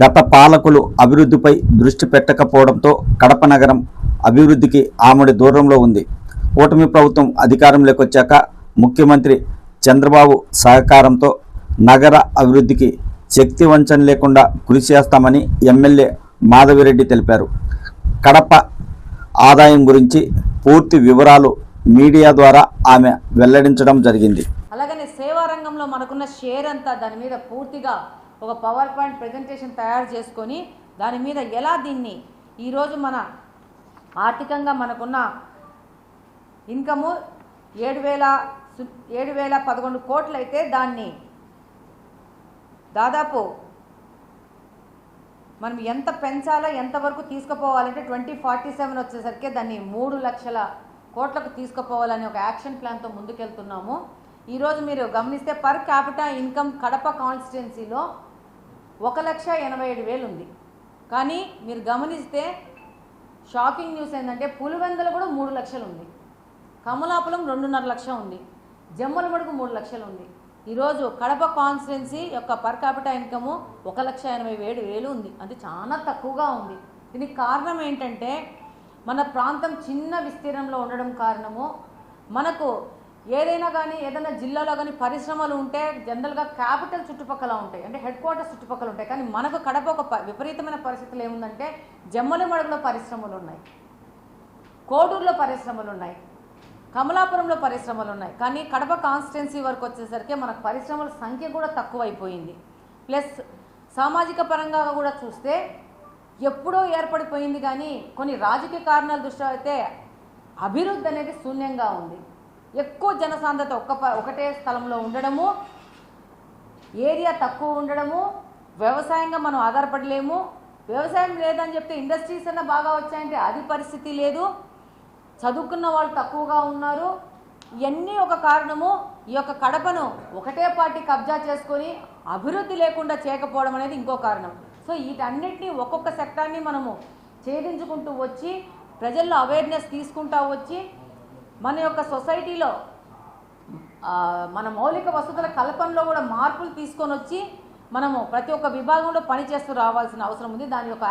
గత పాలకులు అభివృద్ధిపై దృష్టి పెట్టకపోవడంతో కడప నగరం అభివృద్ధికి ఆమడి దూరంలో ఉంది. కూటమి ప్రభుత్వం అధికారంలోకి వచ్చాక ముఖ్యమంత్రి చంద్రబాబు సహకారంతో నగర అభివృద్ధికి శక్తి వంచన లేకుండా కృషి చేస్తామని ఎమ్మెల్యే మాధవిరెడ్డి తెలిపారు. కడప ఆదాయం గురించి పూర్తి వివరాలు మీడియా ద్వారా ఆమె వెల్లడించడం జరిగింది. సేవా రంగంలో మనకున్న షేర్ అంతా దాని మీద పూర్తిగా ఒక పవర్ పాయింట్ ప్రజెంటేషన్ తయారు చేసుకొని దాని మీద ఎలా దీన్ని ఈరోజు మన ఆర్థికంగా మనకున్న ఇన్కము ఏడు వేల సు- ఏడు వేల పదకొండు కోట్లు అయితే దాన్ని దాదాపు మనం ఎంత పెంచాలో ఎంతవరకు తీసుకుపోవాలంటే ట్వంటీ ఫార్టీ సెవెన్ వచ్చేసరికి దాన్ని మూడు లక్షల కోట్లకు తీసుకుపోవాలని ఒక యాక్షన్ ప్లాన్తో ముందుకెళ్తున్నాము. ఈరోజు మీరు గమనిస్తే పర్ క్యాపిటా ఇన్కమ్ కడప కాన్స్టిట్యున్సీలో ఒక లక్ష ఎనభై ఏడు వేలు ఉంది. కానీ మీరు గమనిస్తే షాకింగ్ న్యూస్ ఏంటంటే పులివెందలు కూడా మూడు లక్షలు ఉంది. కమలాపురం రెండున్నర లక్ష ఉంది. జమ్మల మడుగు మూడు లక్షలు ఉంది. ఈరోజు కడప కాన్స్టిట్యున్సీ యొక్క పర్ క్యాపిటా ఇన్కము ఒక లక్ష ఎనభై ఏడు వేలు ఉంది. అది చాలా తక్కువగా ఉంది. దీనికి కారణం ఏంటంటే మన ప్రాంతం చిన్న విస్తీర్ణంలో ఉండడం కారణము మనకు ఏదైనా కానీ ఏదైనా జిల్లాలో కానీ పరిశ్రమలు ఉంటే జనరల్గా క్యాపిటల్ చుట్టుపక్కల ఉంటాయి. అంటే హెడ్ క్వార్టర్స్ చుట్టుపక్కల ఉంటాయి. కానీ మనకు కడప ఒక విపరీతమైన పరిస్థితులు ఏముందంటే జమ్మలమడుగులో పరిశ్రమలు ఉన్నాయి. కోడూరులో పరిశ్రమలు ఉన్నాయి. కమలాపురంలో పరిశ్రమలు ఉన్నాయి. కానీ కడప కాన్స్టిట్యున్సీ వరకు వచ్చేసరికి మనకు పరిశ్రమల సంఖ్య కూడా తక్కువైపోయింది. ప్లస్ సామాజిక పరంగా కూడా చూస్తే ఎప్పుడో ఏర్పడిపోయింది కానీ కొన్ని రాజకీయ కారణాల దృష్ట్యా అయితే అభివృద్ధి అనేది శూన్యంగా ఉంది. ఎక్కువ జనసాంద్రత ఒక్క ప- ఒకటే స్థలంలో ఉండడము ఏరియా తక్కువ ఉండడము వ్యవసాయంగా మనం ఆధారపడలేము. వ్యవసాయం లేదని చెప్తే ఇండస్ట్రీస్ అన్న బాగా వచ్చాయంటే అది పరిస్థితి లేదు. చదువుకున్న వాళ్ళు తక్కువగా ఉన్నారు. ఇవన్నీ ఒక కారణము. ఈ యొక్క కడపను ఒకటే పార్టీ కబ్జా చేసుకొని అభివృద్ధి లేకుండా చేయకపోవడం అనేది ఇంకో కారణం. సో వీటన్నిటినీ ఒక్కొక్క సెక్టార్ని మనము ఛేదించుకుంటూ వచ్చి ప్రజల్లో అవేర్నెస్ తీసుకుంటా వచ్చి మన యొక్క సొసైటీలో మన మౌలిక వసతుల కల్పనలో కూడా మార్పులు తీసుకొని వచ్చి మనము ప్రతి ఒక్క విభాగంలో పనిచేస్తూ రావాల్సిన అవసరం ఉంది. దాని యొక్క